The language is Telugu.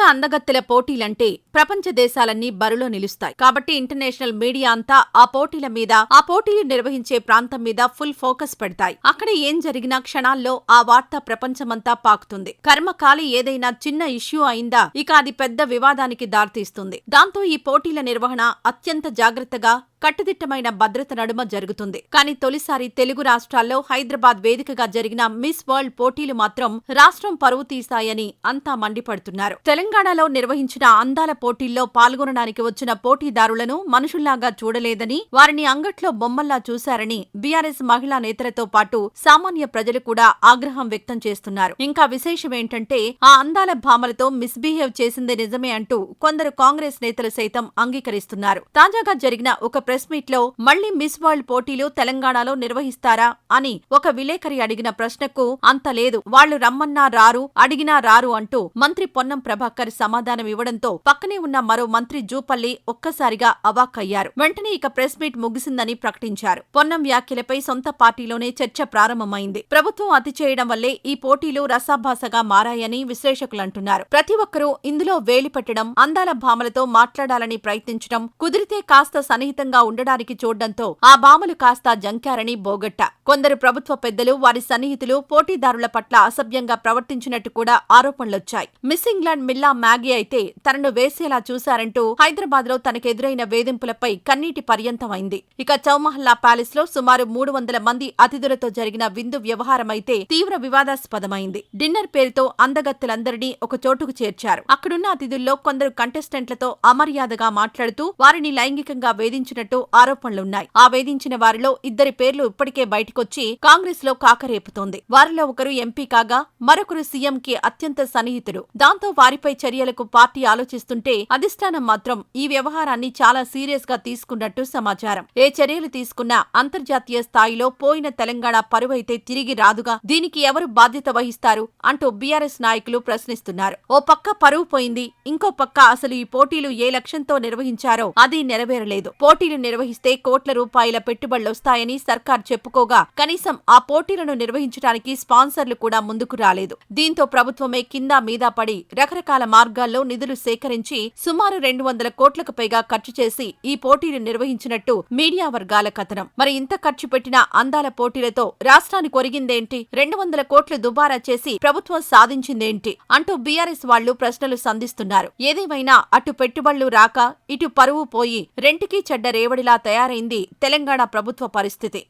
అందగత్తెల పోటీలంటే ప్రపంచ దేశాలన్నీ బరిలో నిలుస్తాయి. కాబట్టి ఇంటర్నేషనల్ మీడియా అంతా ఆ పోటీల మీద ఆ పోటీలు నిర్వహించే ప్రాంతం మీద ఫుల్ ఫోకస్ పెడతాయి. అక్కడ ఏం జరిగినా క్షణాల్లో ఆ వార్త ప్రపంచమంతా పాకుతుంది. కర్మకాలి ఏదైనా చిన్న ఇష్యూ అయిందా ఇక అది పెద్ద వివాదానికి దారితీస్తుంది. దాంతో ఈ పోటీల నిర్వహణ అత్యంత జాగ్రత్తగా కట్టుదిట్టమైన భద్రత నడుమ జరుగుతుంది. కానీ తొలిసారి తెలుగు రాష్ట్రాల్లో హైదరాబాద్ వేదికగా జరిగిన మిస్ వరల్డ్ పోటీలు మాత్రం రాష్ట్రం పరువు తీశాయని అంతా మండిపడుతున్నారు. తెలంగాణలో నిర్వహించిన అందాల పోటీల్లో పాల్గొనడానికి వచ్చిన పోటీదారులను మనుషుల్లాగా చూడలేదని వారిని అంగట్లో బొమ్మల్లా చూశారని బీఆర్ఎస్ మహిళా నేతలతో పాటు సామాన్య ప్రజలు కూడా ఆగ్రహం వ్యక్తం చేస్తున్నారు. ఇంకా విశేషం ఏంటంటే ఆ అందాల భామలతో మిస్బిహేవ్ చేసింది నిజమే అంటూ కొందరు కాంగ్రెస్ నేతలు సైతం అంగీకరిస్తున్నారు. తాజాగా జరిగిన ఒక ప్రెస్ మీట్లో మళ్ళీ మిస్ వరల్డ్ పోటీలు తెలంగాణలో నిర్వహిస్తారా అని ఒక విలేకరి అడిగిన ప్రశ్నకు అంత లేదు. వాళ్ళు రమ్మన్నా రారు అడిగినా రారు అంటూ మంత్రి పొన్నం ప్రభాకర్ సమాధానం ఇవ్వడంతో పక్కనే ఉన్న మరో మంత్రి జూపల్లి ఒక్కసారిగా అవాక్కయ్యారు. వెంటనే ఇక ప్రెస్ మీట్ ముగిసిందని ప్రకటించారు. పొన్నం వ్యాఖ్యలపై సొంత పార్టీలోనే చర్చ ప్రారంభమైంది. ప్రభుత్వం అతి చేయడం వల్లే ఈ పోటీలు రసాభాసగా మారాయని విశ్లేషకులంటున్నారు ప్రతి ఒక్కరూ ఇందులో వేలిపెట్టడం అందాల భామలతో మాట్లాడాలని ప్రయత్నించడం కుదిరితే కాస్త సన్నిహితంగా ఉండడానికి చూడడంతో ఆ భామలు కాస్త జంకారని బోగట్ట. కొందరు ప్రభుత్వ పెద్దలు వారి సన్నిహితులు పోటీదారుల పట్ల అసభ్యంగా ప్రవర్తించినట్టు కూడా ఆరోపణలొచ్చాయి. మిస్ ఇంగ్లాండ్ మిల్లా మ్యాగీ అయితే తనను వేసేలా చూశారంటూ హైదరాబాద్లో తనకెదురైన వేధింపులపై కన్నీటి పర్యంతమైంది. ఇక చౌమహల్లా ప్యాలెస్లో సుమారు మూడు వందల మంది అతిథులతో జరిగిన విందు వ్యవహారమైతే తీవ్ర వివాదాస్పదమైంది. డిన్నర్ పేరుతో అందగత్తెలందరినీ ఒక చోటుకు చేర్చారు. అక్కడున్న అతిథుల్లో కొందరు కంటెస్టెంట్లతో అమర్యాదగా మాట్లాడుతూ వారిని లైంగికంగా వేధించినట్టు ఆరోపణలున్నాయి. ఆ వేధించిన వారిలో ఇద్దరి పేర్లు ఇప్పటికే బయటకొచ్చి కాంగ్రెస్లో కాకరేపుతోంది. వారిలో ఒకరు ఎంపీ కాగా మరొకరు సీఎం కి అత్యంత సన్నిహితుడు. దాంతో వారిపై చర్యలకు పార్టీ ఆలోచిస్తుంటే అధిష్టానం మాత్రం ఈ వ్యవహారాన్ని చాలా సీరియస్గా తీసుకున్నట్టు సమాచారం. ఏ చర్యలు తీసుకున్నా అంతర్జాతీయ స్థాయిలో పోయిన తెలంగాణ పరువైతే తిరిగి రాదుగా దీనికి ఎవరు బాధ్యత వహిస్తారు అంటూ బీఆర్ఎస్ నాయకులు ప్రశ్నిస్తున్నారు. ఓ పక్క పరువు పోయింది ఇంకో పక్క అసలు ఈ పోటీలు ఏ లక్ష్యంతో నిర్వహించారో అది నెరవేరలేదు. పోటీలు నిర్వహిస్తే కోట్ల రూపాయల పెట్టుబడులొస్తాయని సర్కార్ చెప్పుకోగా కనీసం ఆ పోటీలను నిర్వహించడానికి స్పాన్సర్లు కూడా ముందుకు రాలేదు. దీంతో ప్రభుత్వమే కింద మీద పడి రకరకాల మార్గాల్లో నిధులు సేకరించి సుమారు రెండు వందల కోట్లకు పైగా ఖర్చు చేసి ఈ పోటీలు నిర్వహించినట్టు మీడియా వర్గాల కథనం. మరి ఇంత ఖర్చు పెట్టిన అందాల పోటీలతో రాష్ట్రానికి ఒరిగిందేంటి? రెండు వందల కోట్లు దుబారా చేసి ప్రభుత్వం సాధించిందేంటి? అంటూ బీఆర్ఎస్ వాళ్ళు ప్రశ్నలు సంధిస్తున్నారు. ఏదేమైనా అటు పెట్టుబడులు రాక ఇటు పరువు పోయి రెంటికి చెడ్డ రేవడిలా తయారైంది తెలంగాణ ప్రభుత్వ పరిస్థితి.